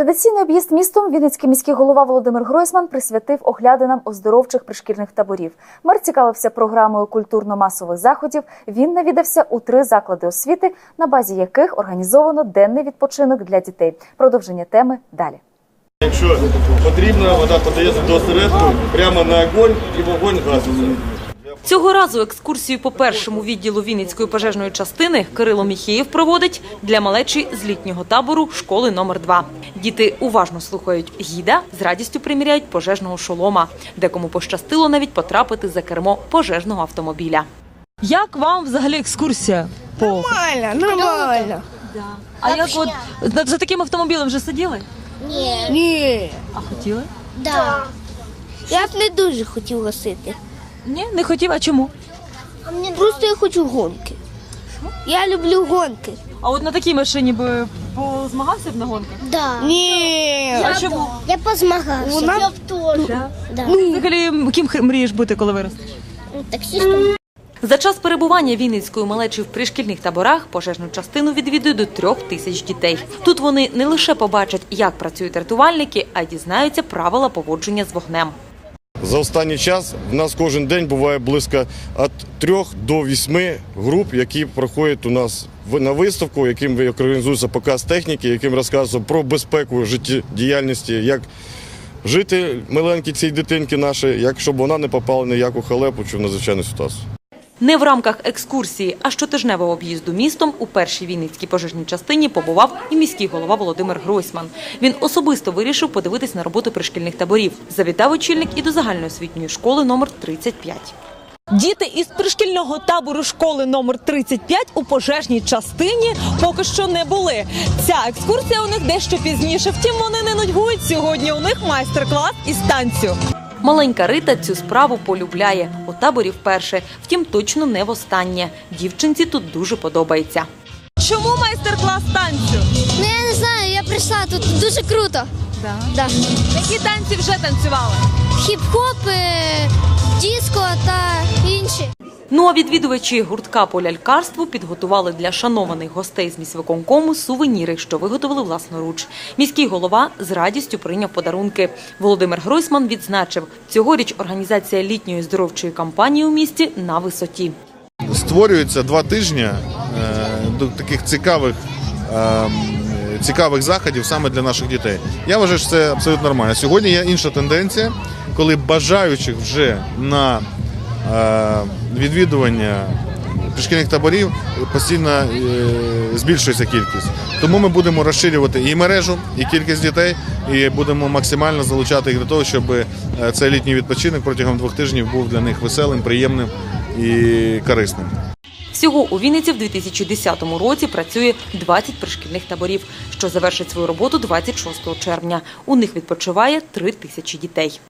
Традиційний об'їзд містом Вінницький міський голова Володимир Гройсман присвятив оглядинам оздоровчих пришкільних таборів. Мер цікавився програмою культурно-масових заходів. Він навідався у три заклади освіти, на базі яких організовано денний відпочинок для дітей. Продовження теми далі. Якщо потрібно, вода подається до осередку прямо на огонь і вогонь гаситься. Цього разу екскурсію по першому відділу Вінницької пожежної частини Кирило Міхієв проводить для малечі з літнього табору школи номер 2 Діти уважно слухають гіда, з радістю приміряють пожежного шолома. Декому пощастило навіть потрапити за кермо пожежного автомобіля. Як вам взагалі екскурсія? По... Нормально, нормально. А як от за- таким автомобілем вже сиділи? Ні. А хотіли? Да. Я б не дуже хотіла сити. Ні, не хотів. А чому? Просто я хочу гонки. Я люблю гонки. А от на такій машині би позмагався б на гонках? Да. Ні. А чому? Я позмагався. Вона- Я теж. Да. Взагалі, ким мрієш бути, коли виростеш? Таксістом. За час перебування Вінницької малечі в пришкільних таборах пожежну частину відвідує до трьох тисяч дітей. Тут вони не лише побачать, як працюють рятувальники, а й дізнаються правила поводження з вогнем. За останній час в нас кожен день буває близько від 3 до 8 груп, які проходять у нас на виставку, яким організується показ техніки, яким розказується про безпеку життєдіяльності, як жити маленькій цій дитинки нашій, як щоб вона не попала ні в яку халепу чи в надзвичайну ситуацію. Не в рамках екскурсії, а щотижневого об'їзду містом у першій Вінницькій пожежній частині побував і міський голова Володимир Гройсман. Він особисто вирішив подивитись на роботу пришкільних таборів. Завітав очільник і до загальноосвітньої школи номер 35. Діти із пришкільного табору школи номер 35 у пожежній частині поки що не були. Ця екскурсія у них дещо пізніше. Втім, вони не нудьгують. Сьогодні у них майстер-клас із танцю. Маленька Рита цю справу полюбляє. У таборі вперше, втім точно не востаннє. Дівчинці тут дуже подобається. Чому майстер-клас танцю? Ну я не знаю, я прийшла тут дуже круто. Да. Да. Які танці вже танцювали? Хіп-хоп, е, диско та інші. Ну а відвідувачі гуртка по лялькарству підготували для шанованих гостей з міськвиконкому сувеніри, що виготовили власноруч. Міський голова з радістю прийняв подарунки. Володимир Гройсман відзначив, цьогоріч організація літньої здоровчої кампанії у місті на висоті. створюється два тижні е, до таких цікавих. е, Цікавих заходів саме для наших дітей. Я вважаю, що це абсолютно нормально. Сьогодні є інша тенденція, коли бажаючих вже на е, відвідування пришкільних таборів постійно е, збільшується кількість. Тому ми будемо розширювати і мережу, і кількість дітей, і будемо максимально залучати їх для того, щоб е, цей літній відпочинок протягом двох тижнів був для них веселим, приємним і корисним. Всього у Вінниці в 2010 році працює 20 пришкільних таборів, що завершить свою роботу 26 червня. У них відпочиває 3 тисячі дітей.